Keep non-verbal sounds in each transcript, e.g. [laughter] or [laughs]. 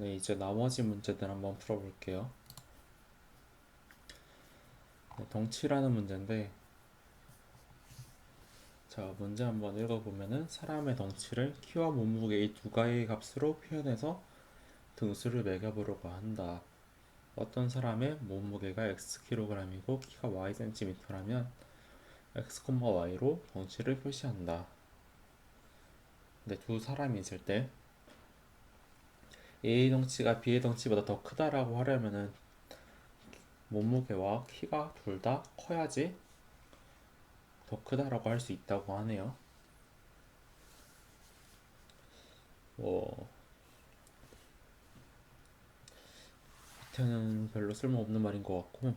네, 이제 나머지 문제들 한번 풀어볼게요. 네, 덩치라는 문제인데, 자, 문제 한번 읽어보면은 사람의 덩치를 키와 몸무게 이 두 가지의 값으로 표현해서 등수를 매겨보려고 한다. 어떤 사람의 몸무게가 x kg이고 키가 y cm라면 x, y로 덩치를 표시한다. 근데 두 사람이 있을 때 A의 덩치가 B의 덩치보다 더 크다라고 하려면은 몸무게와 키가 둘 다 커야지 더 크다라고 할 수 있다고 하네요. 뭐 밑에는 별로 쓸모없는 말인 것 같고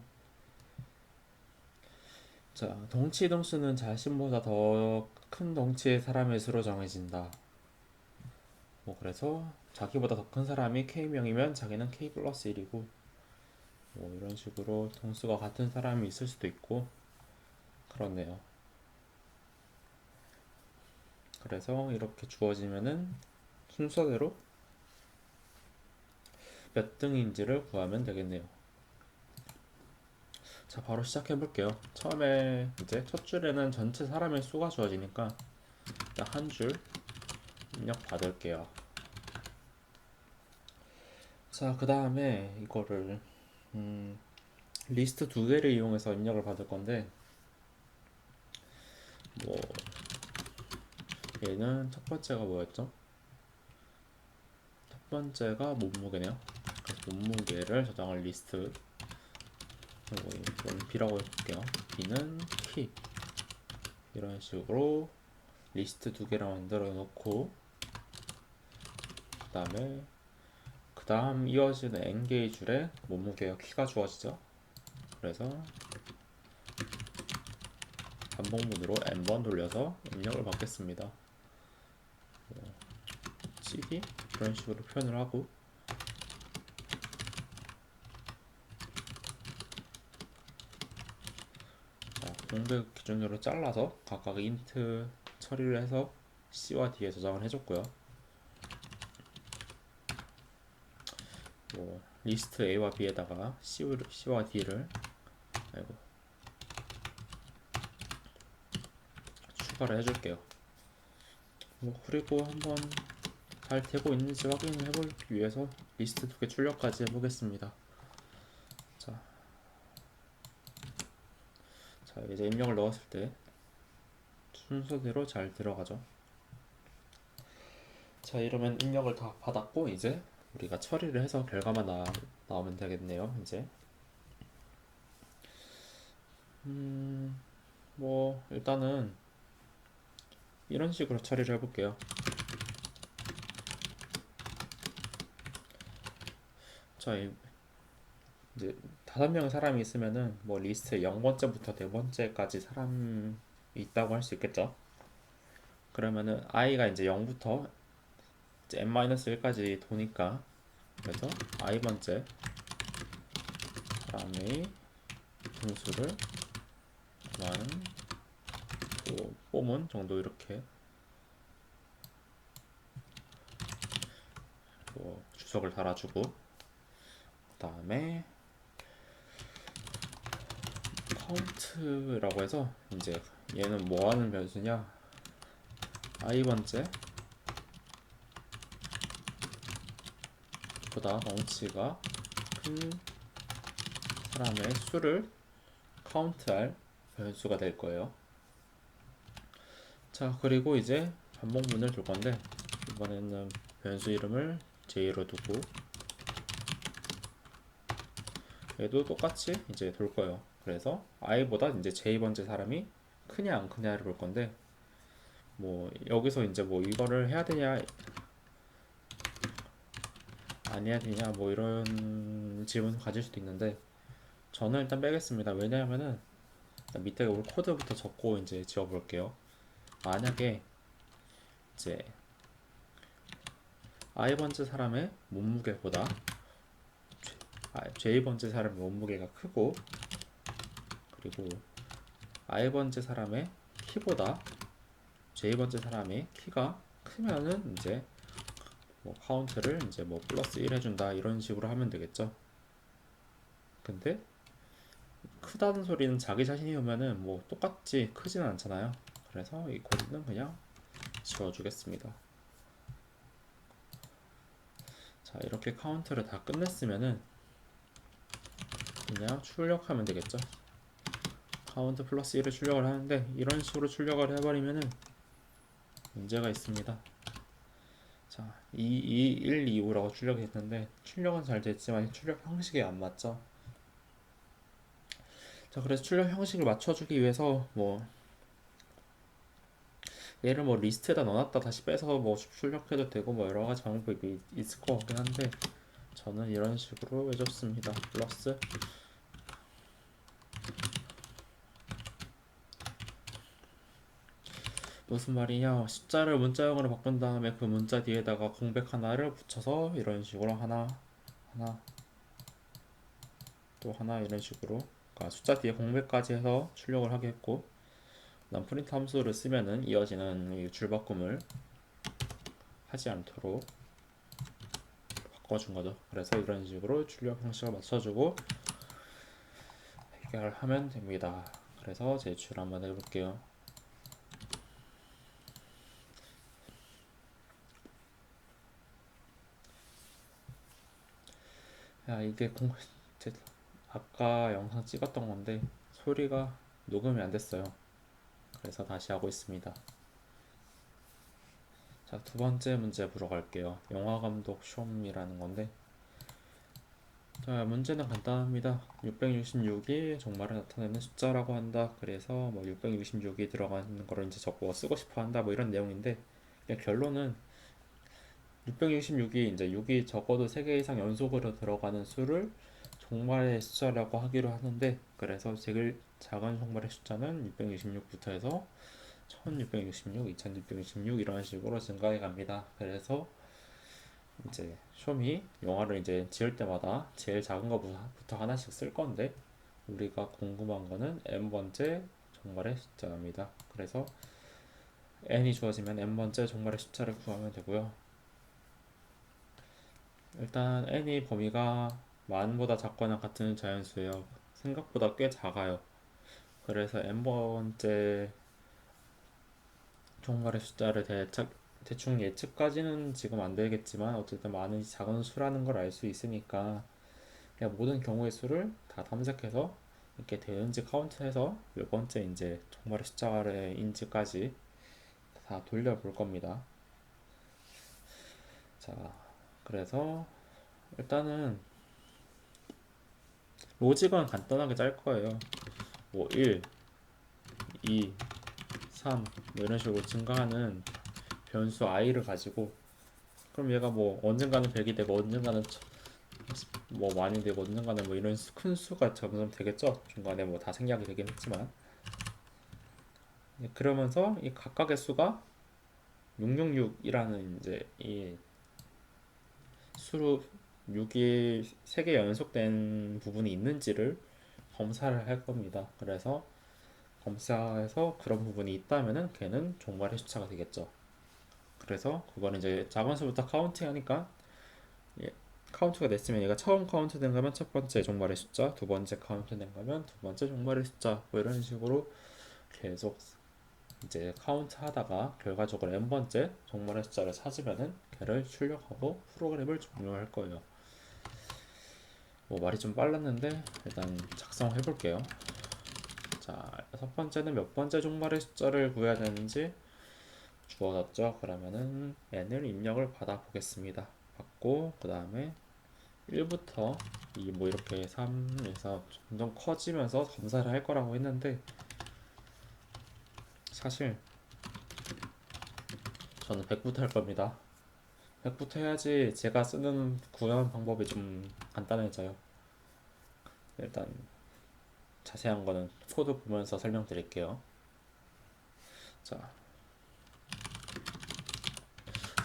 자 덩치 등수는 자신보다 더 큰 덩치의 사람의 수로 정해진다. 뭐 그래서 자기보다 더 큰 사람이 K명이면 자기는 K 플러스 1이고 뭐 이런 식으로 등수가 같은 사람이 있을 수도 있고 그렇네요. 그래서 이렇게 주어지면은 순서대로 몇 등인지를 구하면 되겠네요. 자, 바로 시작해 볼게요. 처음에 이제 첫 줄에는 전체 사람의 수가 주어지니까 한 줄 입력 받을게요. 자, 그 다음에 이거를 음, 리스트 두 개를 이용해서 입력을 받을 건데 뭐 얘는 첫 번째가 뭐였죠? 첫 번째가 몸무게네요. 그래서 몸무게를 저장할 리스트 그리고 B라고 해볼게요. B는 키 이런 식으로 리스트 두 개를 만들어 놓고 그 다음에 그 다음 이어지는 n개의 줄에 몸무게와 키가 주어지죠. 그래서 반복문으로 n번 돌려서 입력을 받겠습니다. 뭐, cd 이런 식으로 표현을 하고 자, 공백 기준으로 잘라서 각각 인트 처리를 해서 C와 D에 저장을 해줬고요. 뭐 리스트 A와 B에다가 C와 D를 아이고 추가를 해줄게요. 뭐 그리고 한번 잘 되고 있는지 확인을 해보기 위해서 리스트 두 개 출력까지 해보겠습니다. 자, 자 이제 입력을 넣었을 때 순서대로 잘 들어가죠. 자 이러면 입력을 다 받았고 이제 우리가 처리를 해서 결과만 나, 나오면 되겠네요. 이제 음, 뭐 일단은 이런 식으로 처리를 해볼게요. 자, 이- 이제 다섯 명의 사람이 있으면은 뭐 리스트에 0번째부터 네 번째까지 사람이 있다고 할 수 있겠죠. 그러면은 i가 이제 0부터 이제 n-1까지 도니까. 그래서 i번째. 사람의 등수를 만또 뽐은 정도 이렇게. 뭐 주석을 달아주고. 그 다음에 카운트라고 해서 이제 얘는 뭐 하는 변수냐? I번째 보다 덩치가 큰 사람의 수를 카운트할 변수가 될 거예요. 자, 그리고 이제 반복문을 둘 건데 이번에는 변수 이름을 j로 두고 얘도 똑같이 이제 돌 거예요. 그래서 i보다 이제 j번째 사람이 크냐 안 크냐를 볼 건데 뭐 여기서 이제 뭐 이거를 해야 되냐 안 해야 되냐 뭐 이런 질문을 가질 수도 있는데 저는 일단 빼겠습니다. 왜냐하면은 밑에 우리 코드부터 적고 이제 지워 볼게요. 만약에 이제 i번째 사람의 몸무게보다 j번째 사람의 몸무게가 크고 그리고 i번째 사람의 키보다 j번째 사람의 키가 크면은 이제 뭐 카운트를 이제 뭐 플러스 1 해준다 이런 식으로 하면 되겠죠. 근데 크다는 소리는 자기 자신이 오면은 뭐 똑같지 크지는 않잖아요. 그래서 이 코드는 그냥 지워주겠습니다. 자 이렇게 카운트를 다 끝냈으면은 그냥 출력하면 되겠죠. 카운트 플러스 1을 출력을 하는데 이런 식으로 출력을 해버리면은 문제가 있습니다. 자, 2, 2, 1, 2, 5라고 출력했는데 출력은 잘 됐지만 출력 형식이 안 맞죠. 자, 그래서 출력 형식을 맞춰주기 위해서 뭐 얘를 뭐 리스트에다 넣어놨다 다시 빼서 뭐 출력해도 되고 뭐 여러 가지 방법이 있을 것 같긴 한데 저는 이런 식으로 해줬습니다. 플러스 무슨 말이냐 숫자를 문자형으로 바꾼 다음에 그 문자 뒤에다가 공백 하나를 붙여서 이런 식으로 하나 하나 또 하나 이런 식으로 그러니까 숫자 뒤에 공백까지 해서 출력을 하게 했고 그다음 프린트 함수를 쓰면은 이어지는 이 줄바꿈을 하지 않도록 바꿔준 거죠. 그래서 이런 식으로 출력 형식을 맞춰주고 해결하면 됩니다. 그래서 제출 한번 해볼게요 야 이게 공 제, 아까 영상 찍었던 건데 소리가 녹음이 안 됐어요. 그래서 다시 하고 있습니다. 자, 두 번째 문제 보러 갈게요. 영화 감독 쇼이라는 건데 자, 문제는 간단합니다. 666이 정말을 나타내는 숫자라고 한다. 그래서 뭐 666이 들어가는 거를 이제 적고 쓰고 싶어 한다. 뭐 이런 내용인데 결론은 666이 이제 6이 적어도 3개 이상 연속으로 들어가는 수를 종말의 숫자라고 하기로 하는데 그래서 제일 작은 종말의 숫자는 666부터 해서 1666, 2666 이런 식으로 증가해 갑니다. 그래서 이제 쇼미 영화를 이제 지을 때마다 제일 작은 거부터 하나씩 쓸 건데 우리가 궁금한 거는 n 번째 종말의 숫자입니다. 그래서 n이 주어지면 n 번째 종말의 숫자를 구하면 되고요. 일단 n이 범위가 만보다 작거나 같은 자연수예요. 생각보다 꽤 작아요. 그래서 n번째 종말의 숫자를 대착, 대충 예측까지는 지금 안 되겠지만 어쨌든 많은 작은 수라는 걸 알 수 있으니까 그냥 모든 경우의 수를 다 탐색해서 이렇게 되는지 카운트해서 몇 번째 이제 종말의 숫자인지까지 다 돌려볼 겁니다. 자, 그래서 일단은 로직은 간단하게 짤 거예요. 뭐 1, 2, 3 뭐 이런 식으로 증가하는 변수 i를 가지고 그럼 얘가 뭐 언젠가는 100이 되고 언젠가는 뭐 많이 되고 언젠가는 뭐 이런 큰 수가 점점 되겠죠. 중간에 뭐 다 생략이 되긴 했지만 네, 그러면서 이 각각의 수가 666이라는 이제 이 수로 6이 3개 연속된 부분이 있는지를 검사를 할 겁니다. 그래서 검사해서 그런 부분이 있다면은 걔는 종말의 숫자가 되겠죠. 그래서 그거는 이제 작은 수부터 카운팅 하니까 예, 카운트가 됐으면 얘가 처음 카운트 된 거면 첫 번째 종말의 숫자, 두 번째 카운트 된 거면 두 번째 종말의 숫자 뭐 이런 식으로 계속 이제 카운트 하다가 결과적으로 n 번째 종말의 숫자를 찾으면은 걔를 출력하고 프로그램을 종료할 거예요. 뭐 말이 좀 빨랐는데 일단 작성해 볼게요. 자, 첫 번째는 몇 번째 종말의 숫자를 구해야 되는지 주어졌죠. 그러면은 n을 입력을 받아 보겠습니다. 받고 그 다음에 1부터 2뭐 이렇게 3에서 점점 커지면서 검사를 할 거라고 했는데 사실 저는 100부터 할 겁니다. 100부터 해야지 제가 쓰는 구현 방법이 좀 간단해져요. 일단 자세한 거는 코드 보면서 설명드릴게요. 자,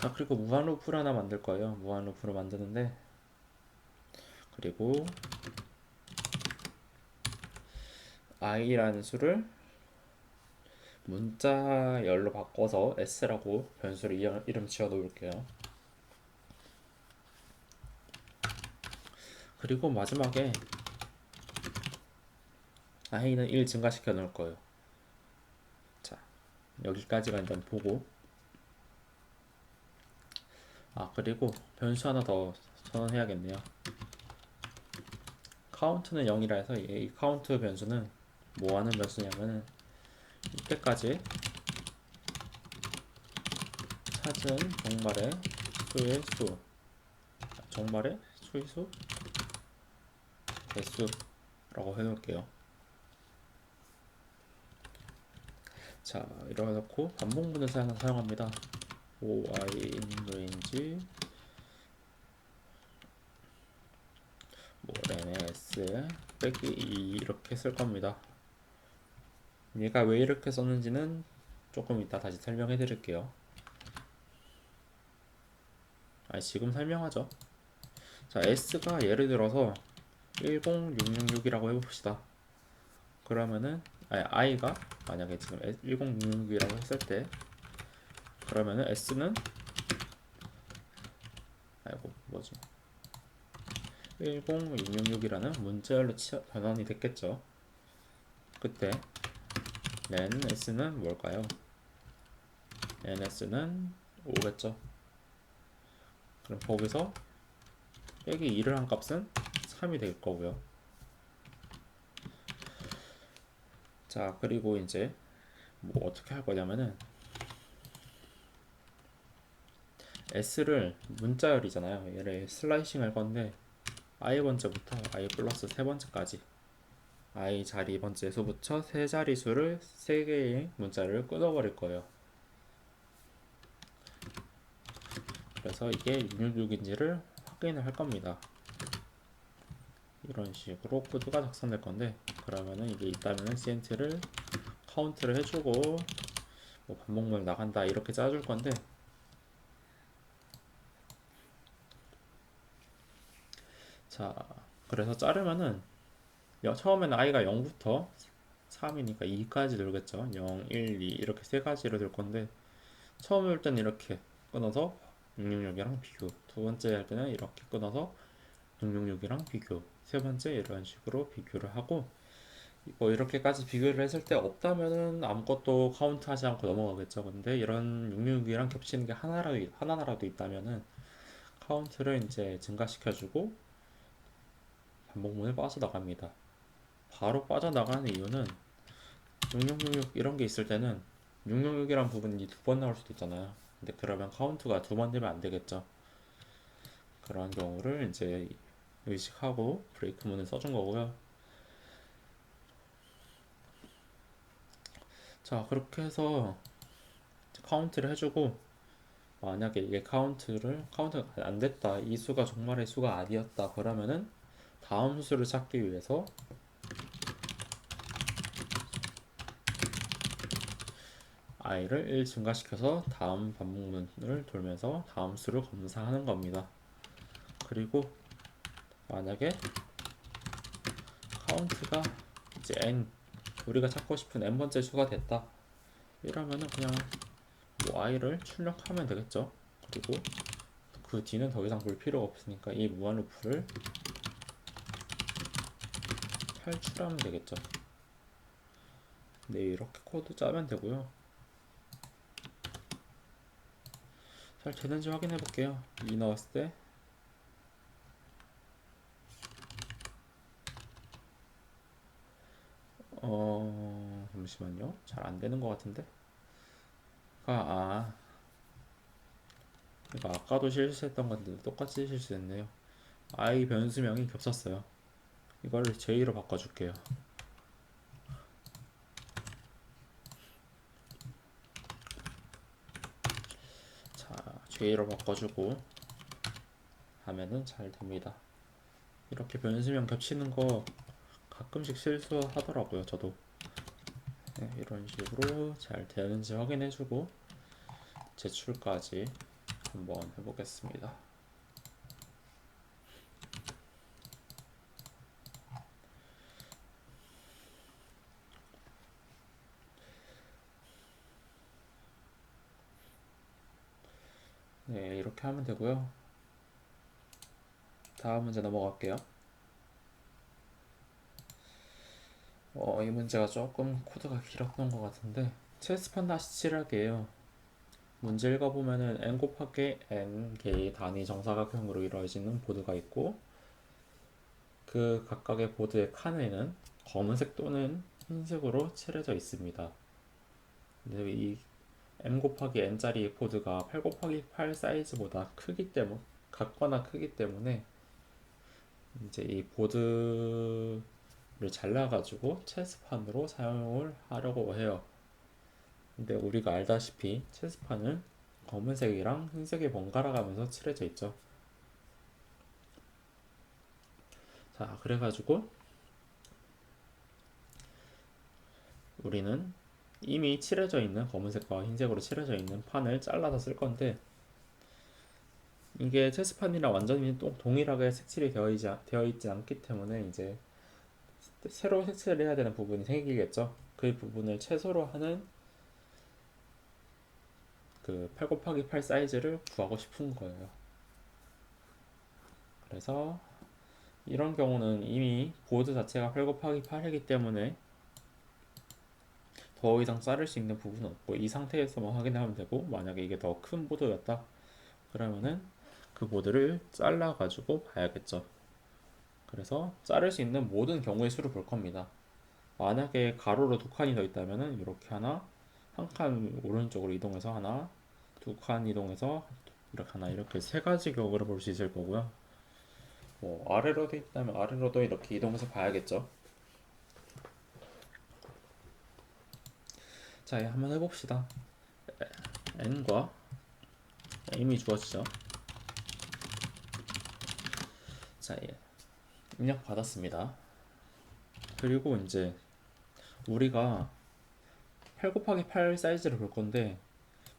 자 그리고 무한 루프를 하나 만들 거예요. 무한 루프를 만드는데 그리고 i라는 수를 문자열로 바꿔서 s라고 변수를 이름 지어 놓을게요. 그리고 마지막에 i는 1 증가시켜 놓을 거예요. 자, 여기까지가 일단 보고 아, 그리고 변수 하나 더 선언해야겠네요. 카운트는 0이라 해서 이 카운트 변수는 뭐 하는 변수냐면은 이때까지 찾은 정말의 수의 수 정말의 수의 수 개수라고 해놓을게요. 자, 이렇게 놓고 반복문을 사용, 사용합니다. o i in range 뭐 ns 빼기 2 이렇게 쓸 겁니다. 얘가 왜 이렇게 썼는지는 조금 이따 다시 설명해 드릴게요. 아, 지금 설명하죠. 자, s가 예를 들어서 10666이라고 해봅시다. 그러면은 아니, i가 만약에 지금 10666이라고 했을 때 그러면은 s는 아이고 뭐지 10666이라는 문자열로 치- 변환이 됐겠죠. 그때 nen s는 뭘까요? ns는 5겠죠. 그럼 거기서 빼기 2를 한 값은 3이 될 거고요. 자, 그리고 이제 뭐 어떻게 할 거냐면은 s를 문자열이잖아요. 얘를 슬라이싱 할 건데 i 번째부터 i 플러스 세 번째까지 i 자리 번째 수부터 세 자리 수를 세 개의 문자를 끊어버릴 거예요. 그래서 이게 666인지를 확인을 할 겁니다. 이런 식으로 코드가 작성될 건데 그러면은 이게 있다면은 CNT를 카운트를 해주고 뭐 반복문 나간다 이렇게 짜줄 건데 자 그래서 자르면은 여- 처음에는 i가 0부터 3이니까 2까지 늘겠죠. 0, 1, 2 이렇게 세 가지로 될 건데 처음 할 때는 이렇게 끊어서 666이랑 비교. 두 번째 할 때는 이렇게 끊어서 666이랑 비교. 세 번째 이런 식으로 비교를 하고 뭐 이렇게까지 비교를 했을 때 없다면은 아무것도 카운트하지 않고 넘어가겠죠. 근데 이런 666이랑 겹치는 게 하나라도, 하나라도 있다면은 카운트를 이제 증가시켜주고 반복문을 빠져나갑니다 바로 빠져나가는 이유는 6666 이런 게 있을 때는 666이란 부분이 두 번 나올 수도 있잖아요. 근데 그러면 카운트가 두 번 되면 안 되겠죠. 그런 경우를 이제 의식하고 브레이크 문을 써준 거고요. 자, 그렇게 해서 카운트를 해주고 만약에 이게 카운트를 카운트가 안 됐다, 이 수가 정말의 수가 아니었다, 그러면은 다음 수를 찾기 위해서 i를 1 증가시켜서 다음 반복문을 돌면서 다음 수를 검사하는 겁니다. 그리고 만약에 카운트가 이제 n 우리가 찾고 싶은 n 번째 수가 됐다. 이러면은 그냥 뭐 i를 출력하면 되겠죠? 그리고 그 뒤는 더 이상 볼 필요가 없으니까 이 무한 루프를 탈출하면 되겠죠? 네 이렇게 코드 짜면 되고요 잘 되는지 확인해 볼게요 2 넣었을 때 어, 잠시만요. 잘 안 되는 것 같은데. 아, 아. 이거 아까도 실수했던 건데 똑같이 실수했네요. i 변수명이 겹쳤어요. 이거를 j로 바꿔줄게요. 자, j로 바꿔주고 하면은 잘 됩니다. 이렇게 변수명 겹치는 거 가끔씩 실수하더라고요, 저도. 네, 이런 식으로 잘 되는지 확인해주고 제출까지 한번 해보겠습니다. 하면 되고요. 다음 문제 넘어갈게요. 어, 이 문제가 조금 코드가 길었던 것 같은데 체스판 다시 7하기예요. 문제 읽어보면은 n 곱하기 n 개의 단위 정사각형으로 이루어지는 보드가 있고 그 각각의 보드의 칸에는 검은색 또는 흰색으로 칠해져 있습니다. 근데 이 m 곱하기 n짜리 보드가 8 곱하기 8 사이즈보다 크기 때문 같거나 크기 때문에 이제 이 보드를 잘라가지고 체스판으로 사용을 하려고 해요. 근데 우리가 알다시피 체스판은 검은색이랑 흰색이 번갈아 가면서 칠해져 있죠. 자, 그래가지고 우리는 이미 칠해져 있는 검은색과 흰색으로 칠해져 있는 판을 잘라서 쓸 건데 이게 체스판이랑 완전히 또 동일하게 색칠이 되어 있지, 되어 있지 않기 때문에 이제 새로 색칠을 해야 되는 부분이 생기겠죠. 그 부분을 최소로 하는 그 8 곱하기 8 사이즈를 구하고 싶은 거예요. 그래서 이런 경우는 이미 보드 자체가 8 곱하기 8이기 때문에 더 이상 자를 수 있는 부분은 없고 이 상태에서만 확인하면 되고 만약에 이게 더 큰 보드였다 그러면은 그 보드를 잘라 가지고 봐야겠죠. 그래서 자를 수 있는 모든 경우의 수를 볼 겁니다. 만약에 가로로 두 칸이 더 있다면은 이렇게 하나 한 칸 오른쪽으로 이동해서 하나 두 칸 이동해서 이렇게 하나 이렇게 세 가지 격으로 볼 수 있을 거고요. 뭐 아래로 돼 있다면 아래로도 이렇게 이동해서 봐야겠죠. 자, 예, 한번 해봅시다. n과 m이 주어지죠. 자, 예. 입력 받았습니다. 그리고 이제 우리가 8 곱하기 8 사이즈를 볼 건데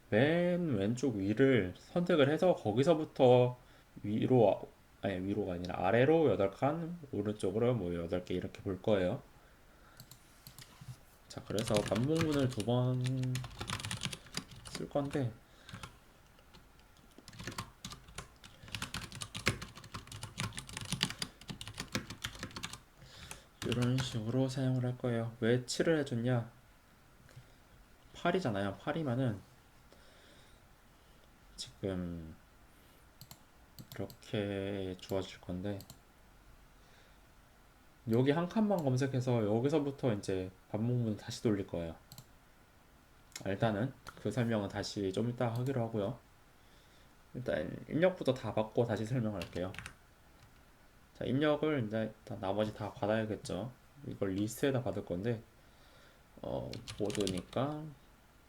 맨 왼쪽 위를 선택을 해서 거기서부터 위로 아니 위로가 아니라 아래로 8칸 오른쪽으로 뭐 8개 이렇게 볼 거예요. 자, 그래서 반복문을 두 번 쓸 건데 이런 식으로 사용을 할 거예요. 왜 7을 해줬냐? 8이잖아요. 8이면은 지금 이렇게 주어질 건데 여기 한 칸만 검색해서 여기서부터 이제 반복문을 다시 돌릴 거예요. 일단은 그 설명은 다시 좀 이따 하기로 하고요. 일단 입력부터 다 받고 다시 설명할게요. 자, 입력을 이제 일단 나머지 다 받아야겠죠. 이걸 리스트에다 받을 건데, 어, 보드니까,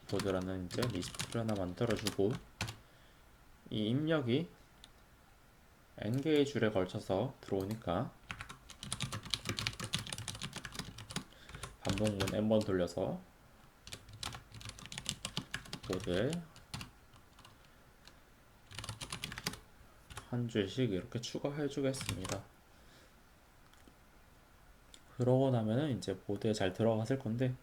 보드라는 이제 리스트를 하나 만들어주고, 이 입력이 n개의 줄에 걸쳐서 들어오니까, 반복문 n번 돌려서, 보드에 한 줄씩 이렇게 추가해 주겠습니다. 그러고 나면은 이제 보드에 잘 들어갔을 건데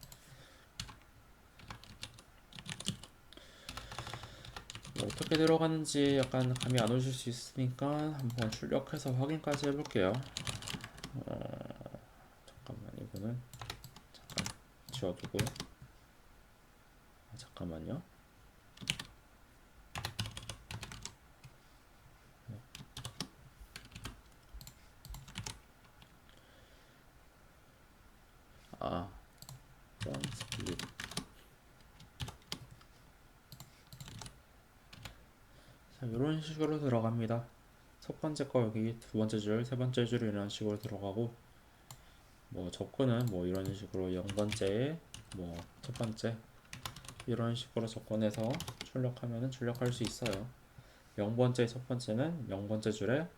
뭐 어떻게 들어가는지 약간 감이 안 오실 수 있으니까 한번 출력해서 확인까지 해볼게요. 어, 잠깐만 이거는 지워두고 아, 잠깐만요. 아, 점 스플릿. 자, 이런 식으로 들어갑니다. 첫 번째 거 여기 두 번째 줄, 세 번째 줄 이런 식으로 들어가고 뭐 접근은 뭐 이런 식으로 0번째에 뭐첫 번째 이런 식으로 접근해서 출력하면은 출력할 수 있어요. 0번째 첫 번째는 0번째 줄에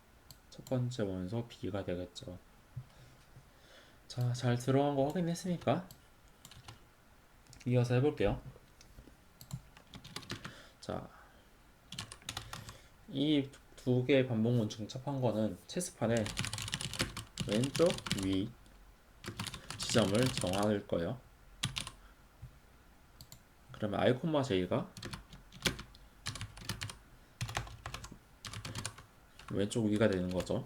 첫 번째 원소 B가 되겠죠. 자, 잘 들어간 거 확인했으니까 이어서 해볼게요. 자, 이 두 개의 반복문 중첩한 거는 체스판의 왼쪽 위 지점을 정할 거예요. 그러면 i, j가 왼쪽 위가 되는 거죠.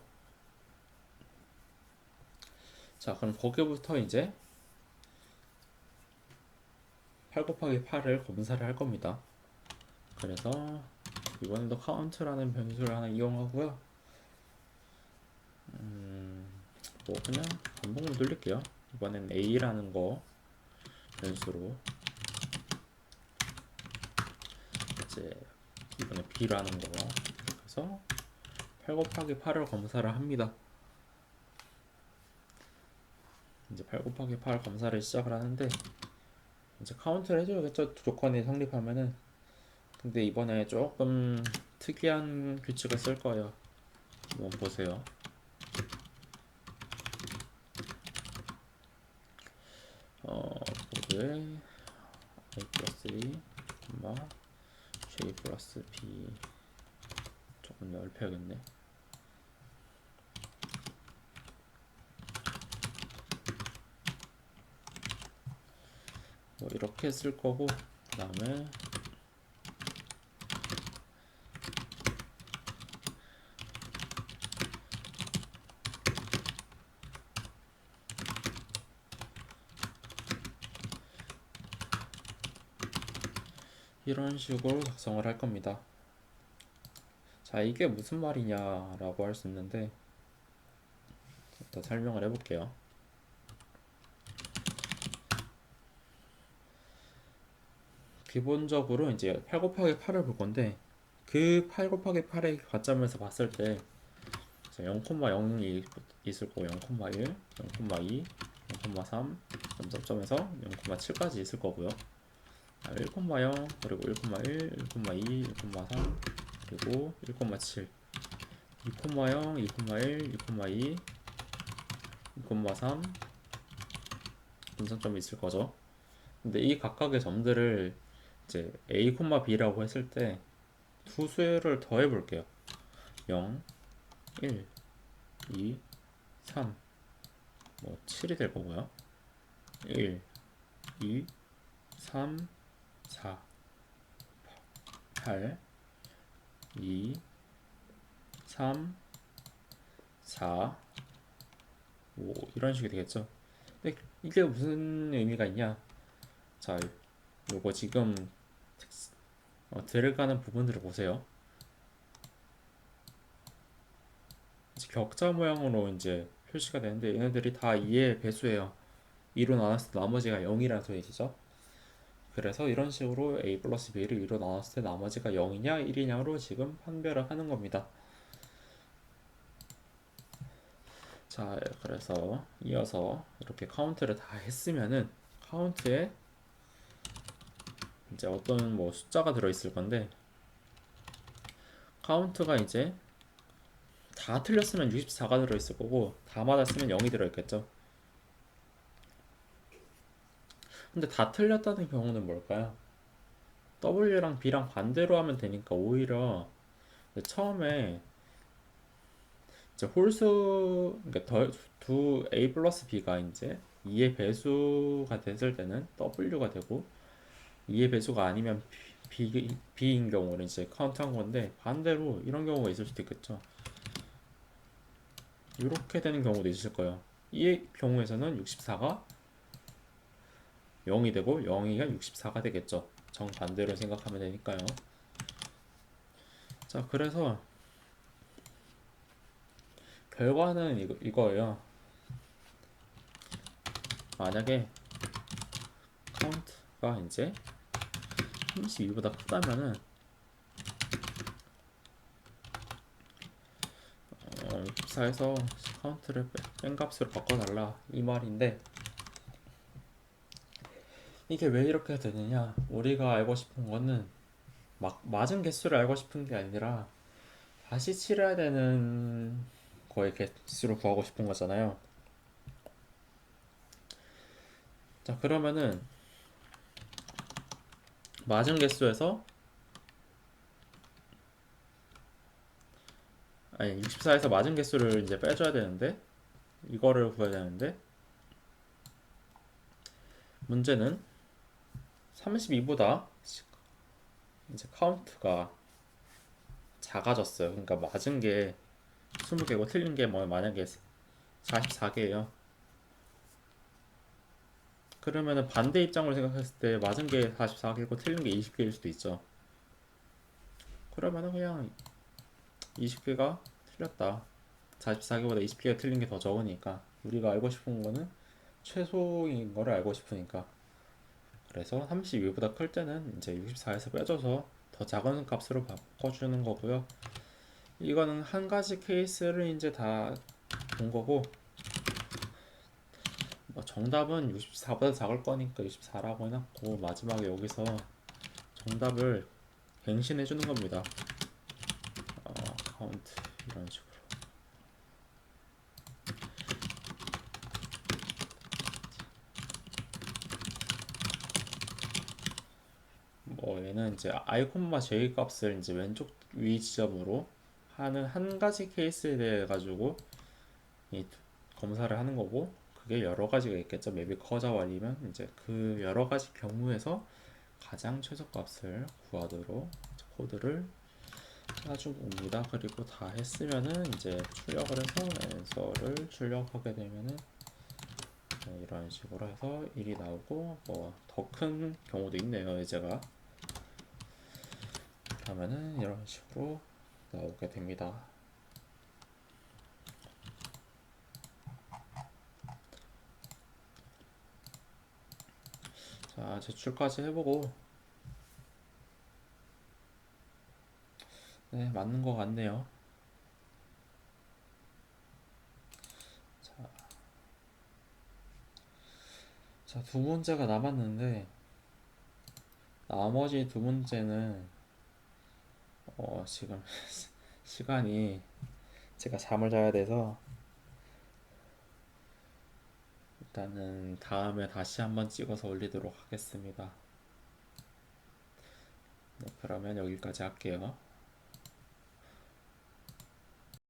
자, 그럼 거기부터 이제 8 곱하기 8을 검사를 할 겁니다. 그래서 이번에도 카운트라는 변수를 하나 이용하고요. 음, 뭐 그냥 반복으로 돌릴게요. 이번엔 a라는 거 변수로 이제 이번에 b라는 거. 그래서 8 곱하기 8을 검사를 합니다. 이제 8 곱하기 8 검사를 시작을 하는데 이제 카운트를 해줘야겠죠. 조건이 성립하면은. 근데 이번에 조금 특이한 규칙을 쓸 거예요. 한번 보세요 어 보드에 a 플러스 2 콤마 j 플러스 b. 조금 넓혀야겠네. 뭐 이렇게 쓸 거고 그 다음에 이런 식으로 작성을 할 겁니다. 자, 이게 무슨 말이냐라고 할 수 있는데 일단 설명을 해볼게요. 기본적으로 이제 8 곱하기 8을 볼 건데 그 8 곱하기 8의 가점에서 봤을 때 0,0이 있을 거고 0,1, 0,2, 0,3 점점점에서 0,7까지 있을 거고요. 1,0 그리고 1,1, 1,2, 1,3 그리고 1,7 2,0, 2,1, 2,2 2,3 분선점이 있을 거죠. 근데 이 각각의 점들을 이제 a, b라고 했을 때 두 수를 더해 볼게요. 0, 1, 2, 3, 뭐 7이 될 거고요. 1, 2, 3, 4, 8, 2, 3, 4, 5 이런 식이 되겠죠. 근데 이게 무슨 의미가 있냐? 자, 요거 지금 어, 들어가는 부분들을 보세요. 격자 모양으로 이제 표시가 되는데 얘네들이 다 2의 배수예요. 2로 나눴을 때 나머지가 0이라는 소리죠. 그래서 이런 식으로 a 플러스 b를 2로 나눴을 때 나머지가 0이냐 1이냐로 지금 판별을 하는 겁니다. 자, 그래서 이어서 이렇게 카운트를 다 했으면은 카운트에 이제 어떤 뭐 숫자가 들어 있을 건데 카운트가 이제 다 틀렸으면 64가 들어 있을 거고 다 맞았으면 0이 들어 있겠죠. 근데 다 틀렸다는 경우는 뭘까요? W랑 B랑 반대로 하면 되니까 오히려 처음에 이제 홀수 그러니까 더, 두 A 플러스 B가 이제 2의 배수가 됐을 때는 W가 되고 2의 배수가 아니면 B, B인 경우는 이제 카운트한 건데 반대로 이런 경우가 있을 수도 있겠죠. 이렇게 되는 경우도 있을 거예요. 이 경우에서는 64가 0이 되고 0이가 64가 되겠죠. 정반대로 생각하면 되니까요. 자, 그래서 결과는 이거, 이거예요. 만약에 카운트가 이제 32보다 크다면은 어, 64에서 카운트를 뺀 값으로 바꿔달라 이 말인데 이게 왜 이렇게 되느냐? 우리가 알고 싶은 거는 막 맞은 개수를 알고 싶은 게 아니라 다시 칠해야 되는 거의 개수를 구하고 싶은 거잖아요. 자 그러면은 맞은 개수에서 아니 64에서 맞은 개수를 이제 빼줘야 되는데 이거를 구해야 되는데 문제는 32보다 이제 카운트가 작아졌어요. 그러니까 맞은 게 20개고 틀린 게 뭐 만약에 44개예요. 그러면은 반대 입장으로 생각했을 때 맞은 게 44개고 틀린 게 20개일 수도 있죠. 그러면은 그냥 20개가 틀렸다. 44개보다 20개가 틀린 게 더 적으니까 우리가 알고 싶은 거는 최소인 거를 알고 싶으니까 그래서 32보다 클 때는 이제 64에서 빼줘서 더 작은 값으로 바꿔주는 거고요. 이거는 한 가지 케이스를 이제 다 본 거고 뭐 정답은 64보다 작을 거니까 64라고 해놨고 마지막에 여기서 정답을 갱신해 주는 겁니다. 어, 카운트 이런 식으로. 뭐 얘는 이제 아이콘마 j 값을 이제 왼쪽 위 지점으로 하는 한 가지 케이스에 대해 가지고 이 검사를 하는 거고 그게 여러 가지가 있겠죠. 맵이 커져버리면 이제 그 여러 가지 경우에서 가장 최저값을 구하도록 코드를 짜주고 옵니다. 그리고 다 했으면은 이제 출력을 해서 앤서를 출력하게 되면은 네, 이런 식으로 해서 1이 나오고 뭐 더 큰 경우도 있네요. 예제가 그러면은 이런 식으로 나오게 됩니다. 자, 제출까지 해보고 네, 맞는 것 같네요. 자, 자, 두 문제가 남았는데 나머지 두 문제는 어, 지금 [laughs] 시간이 제가 잠을 자야 돼서 일단은 다음에 다시 한번 찍어서 올리도록 하겠습니다. 네, 그러면 여기까지 할게요.